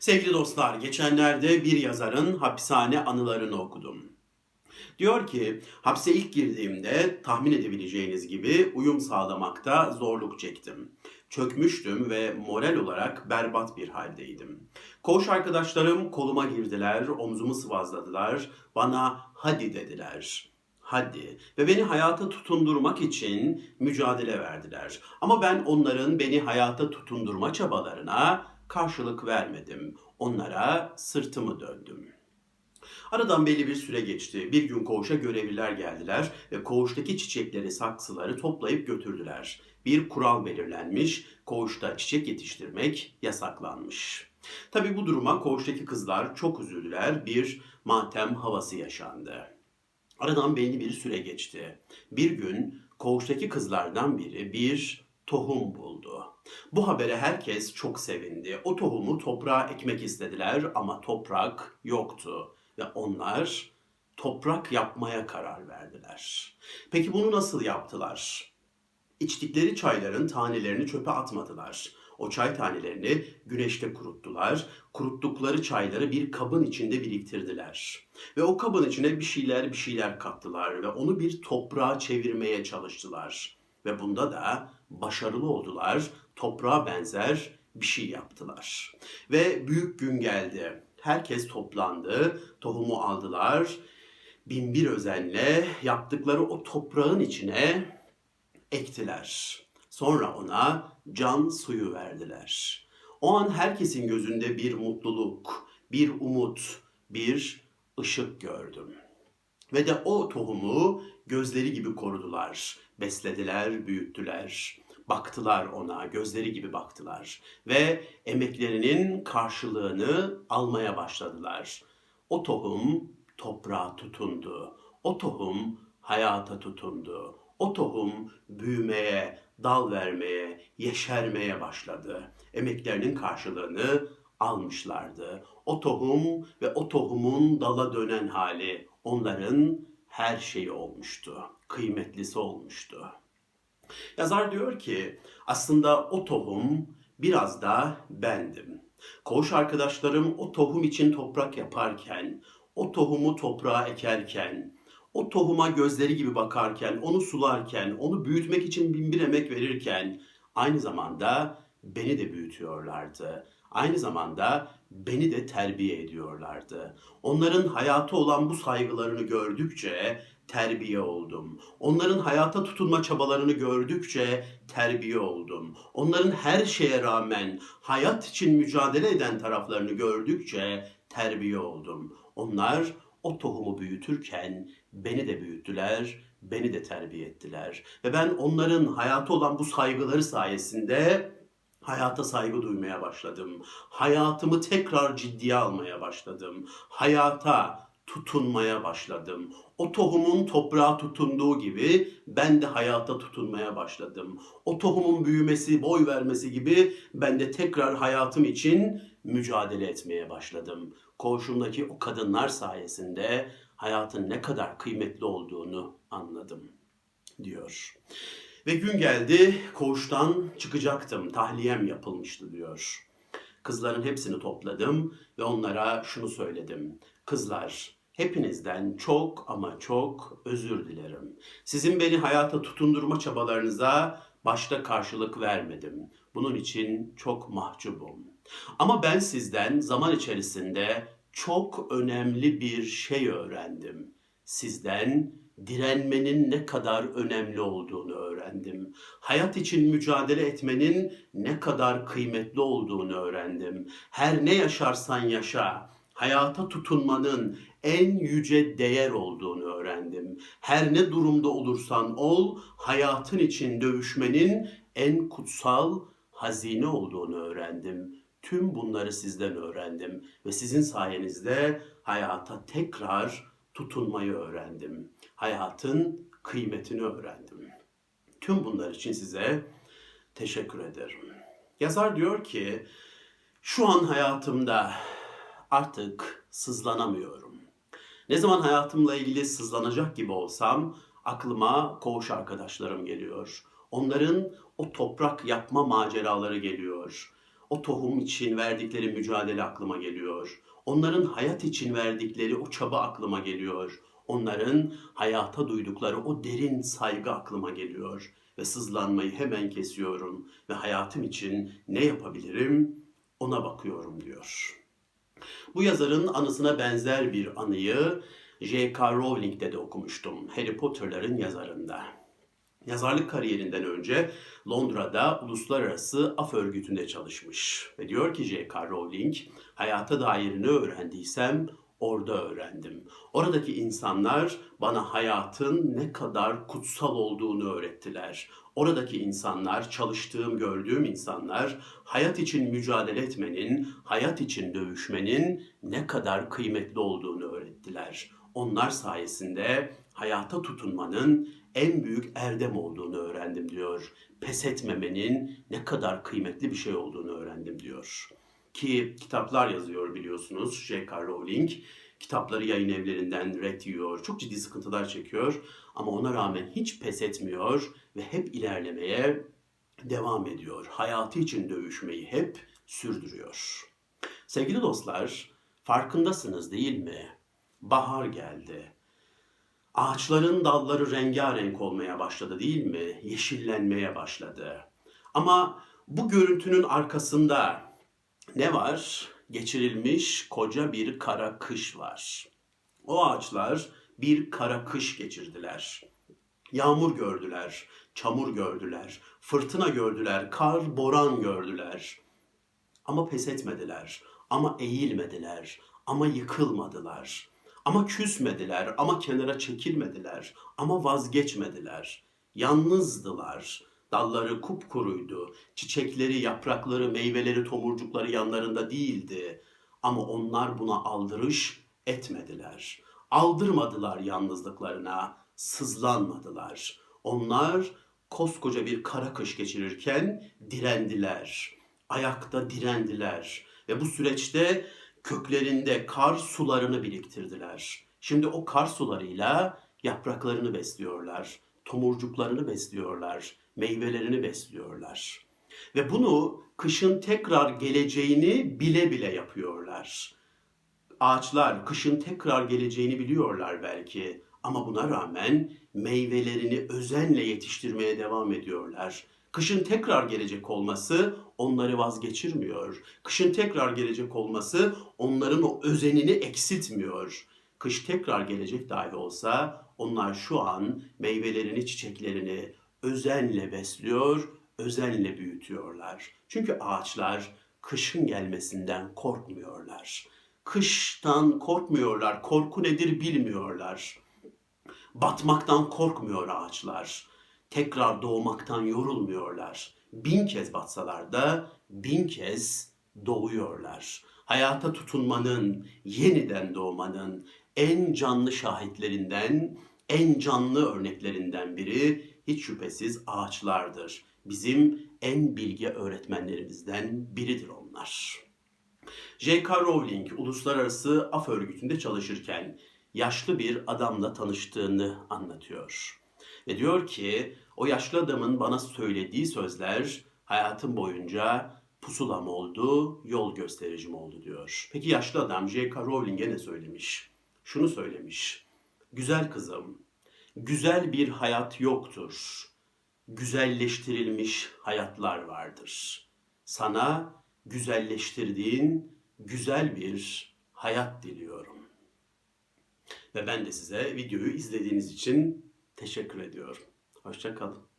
Sevgili dostlar, geçenlerde bir yazarın hapishane anılarını okudum. Diyor ki, hapse ilk girdiğimde tahmin edebileceğiniz gibi uyum sağlamakta zorluk çektim. Çökmüştüm ve moral olarak berbat bir haldeydim. Koğuş arkadaşlarım koluma girdiler, omzumu sıvazladılar, bana hadi dediler. Hadi ve beni hayata tutundurmak için mücadele verdiler. Ama ben onların beni hayata tutundurma çabalarına karşılık vermedim. Onlara sırtımı döndüm. Aradan belli bir süre geçti. Bir gün koğuşa görevliler geldiler ve koğuştaki çiçekleri, saksıları toplayıp götürdüler. Bir kural belirlenmiş, koğuşta çiçek yetiştirmek yasaklanmış. Tabi bu duruma koğuştaki kızlar çok üzüldüler. Bir matem havası yaşandı. Aradan belli bir süre geçti. Bir gün koğuştaki kızlardan biri bir tohum buldu. Bu habere herkes çok sevindi. O tohumu toprağa ekmek istediler ama toprak yoktu ve onlar toprak yapmaya karar verdiler. Peki bunu nasıl yaptılar? İçtikleri çayların tanelerini çöpe atmadılar. O çay tanelerini güneşte kuruttular. Kuruttukları çayları bir kabın içinde biriktirdiler. Ve o kabın içine bir şeyler bir şeyler kattılar ve onu bir toprağa çevirmeye çalıştılar. Ve bunda da başarılı oldular. Toprağa benzer bir şey yaptılar. Ve büyük gün geldi. Herkes toplandı, tohumu aldılar. Binbir özenle yaptıkları o toprağın içine ektiler. Sonra ona can suyu verdiler. O an herkesin gözünde bir mutluluk, bir umut, bir ışık gördüm. Ve de o tohumu gözleri gibi korudular. Beslediler, büyüttüler. Baktılar ona, gözleri gibi baktılar. Ve emeklerinin karşılığını almaya başladılar. O tohum toprağa tutundu. O tohum hayata tutundu. O tohum büyümeye, dal vermeye, yeşermeye başladı. Emeklerinin karşılığını almışlardı. O tohum ve o tohumun dala dönen hali onların her şeyi olmuştu. Kıymetlisi olmuştu. Yazar diyor ki aslında o tohum biraz da bendim. Koğuş arkadaşlarım o tohum için toprak yaparken, o tohumu toprağa ekerken, o tohuma gözleri gibi bakarken, onu sularken, onu büyütmek için bin bir emek verirken aynı zamanda beni de büyütüyorlardı. Aynı zamanda beni de terbiye ediyorlardı. Onların hayatı olan bu saygılarını gördükçe terbiye oldum. Onların hayata tutunma çabalarını gördükçe terbiye oldum. Onların her şeye rağmen hayat için mücadele eden taraflarını gördükçe terbiye oldum. Onlar o tohumu büyütürken beni de büyüttüler, beni de terbiye ettiler. Ve ben onların hayatı olan bu saygıları sayesinde hayata saygı duymaya başladım. Hayatımı tekrar ciddiye almaya başladım. Hayata tutunmaya başladım. O tohumun toprağa tutunduğu gibi ben de hayata tutunmaya başladım. O tohumun büyümesi, boy vermesi gibi ben de tekrar hayatım için mücadele etmeye başladım. Koğuşumdaki o kadınlar sayesinde hayatın ne kadar kıymetli olduğunu anladım diyor. Ve gün geldi koğuştan çıkacaktım. Tahliyem yapılmıştı diyor. Kızların hepsini topladım ve onlara şunu söyledim. Kızlar, hepinizden çok ama çok özür dilerim. Sizin beni hayata tutundurma çabalarınıza başta karşılık vermedim. Bunun için çok mahcubum. Ama ben sizden zaman içerisinde çok önemli bir şey öğrendim. Sizden direnmenin ne kadar önemli olduğunu öğrendim. Hayat için mücadele etmenin ne kadar kıymetli olduğunu öğrendim. Her ne yaşarsan yaşa, hayata tutunmanın en yüce değer olduğunu öğrendim. Her ne durumda olursan ol, hayatın için dövüşmenin en kutsal hazine olduğunu öğrendim. Tüm bunları sizden öğrendim ve sizin sayenizde hayata tekrar tutunmayı öğrendim. Hayatın kıymetini öğrendim. Tüm bunlar için size teşekkür ederim. Yazar diyor ki, şu an hayatımda artık sızlanamıyorum. Ne zaman hayatımla ilgili sızlanacak gibi olsam aklıma koğuş arkadaşlarım geliyor. Onların o toprak yapma maceraları geliyor. o tohum için verdikleri mücadele aklıma geliyor. Onların hayat için verdikleri o çaba aklıma geliyor. Onların hayata duydukları o derin saygı aklıma geliyor ve sızlanmayı hemen kesiyorum ve hayatım için ne yapabilirim ona bakıyorum diyor. Bu yazarın anısına benzer bir anıyı J.K. Rowling'de de okumuştum. Harry Potter'ların yazarında. Yazarlık kariyerinden önce Londra'da uluslararası af örgütünde çalışmış. Ve diyor ki J.K. Rowling, hayata dair ne öğrendiysem orada öğrendim. Oradaki insanlar bana hayatın ne kadar kutsal olduğunu öğrettiler. Oradaki insanlar, çalıştığım, gördüğüm insanlar hayat için mücadele etmenin, hayat için dövüşmenin ne kadar kıymetli olduğunu öğrettiler. Onlar sayesinde hayata tutunmanın en büyük erdem olduğunu öğrendim diyor. Pes etmemenin ne kadar kıymetli bir şey olduğunu öğrendim diyor. Ki kitaplar yazıyor biliyorsunuz J.K. Rowling. Kitapları yayın evlerinden ret yiyor. Çok ciddi sıkıntılar çekiyor. Ama ona rağmen hiç pes etmiyor ve hep ilerlemeye devam ediyor. Hayatı için dövüşmeyi hep sürdürüyor. Sevgili dostlar, farkındasınız değil mi? Bahar geldi. Ağaçların dalları rengarenk olmaya başladı değil mi? Yeşillenmeye başladı. Ama bu görüntünün arkasında ne var? Geçirilmiş koca bir kara kış var. O ağaçlar bir kara kış geçirdiler. Yağmur gördüler, çamur gördüler, fırtına gördüler, kar, boran gördüler. Ama pes etmediler, ama eğilmediler, ama yıkılmadılar. Ama küsmediler, ama kenara çekilmediler, ama vazgeçmediler. Yalnızdılar. Dalları kupkuruydu. Çiçekleri, yaprakları, meyveleri, tomurcukları yanlarında değildi. Ama onlar buna aldırış etmediler. Aldırmadılar yalnızlıklarına, sızlanmadılar. Onlar koskoca bir kara kış geçirirken direndiler. Ayakta direndiler. Ve bu süreçte köklerinde kar sularını biriktirdiler. Şimdi o kar sularıyla yapraklarını besliyorlar, tomurcuklarını besliyorlar, meyvelerini besliyorlar. Ve bunu kışın tekrar geleceğini bile bile yapıyorlar. Ağaçlar kışın tekrar geleceğini biliyorlar belki ama buna rağmen meyvelerini özenle yetiştirmeye devam ediyorlar. Kışın tekrar gelecek olması onları vazgeçirmiyor. Kışın tekrar gelecek olması onların o özenini eksiltmiyor. Kış tekrar gelecek dahi olsa onlar şu an meyvelerini, çiçeklerini özenle besliyor, özenle büyütüyorlar. Çünkü ağaçlar kışın gelmesinden korkmuyorlar. Kıştan korkmuyorlar, korku nedir bilmiyorlar. Batmaktan korkmuyor ağaçlar. Tekrar doğmaktan yorulmuyorlar. Bin kez batsalar da bin kez doğuyorlar. Hayata tutunmanın, yeniden doğmanın en canlı şahitlerinden, en canlı örneklerinden biri hiç şüphesiz ağaçlardır. Bizim en bilge öğretmenlerimizden biridir onlar. J.K. Rowling uluslararası af örgütünde çalışırken yaşlı bir adamla tanıştığını anlatıyor. Ve diyor ki o yaşlı adamın bana söylediği sözler hayatım boyunca pusulam oldu, yol göstericim oldu diyor. Peki yaşlı adam J.K. Rowling'e ne söylemiş? Şunu söylemiş. Güzel kızım, güzel bir hayat yoktur. Güzelleştirilmiş hayatlar vardır. Sana güzelleştirdiğin güzel bir hayat diliyorum. Ve ben de size videoyu izlediğiniz için teşekkür ediyorum. Hoşçakalın.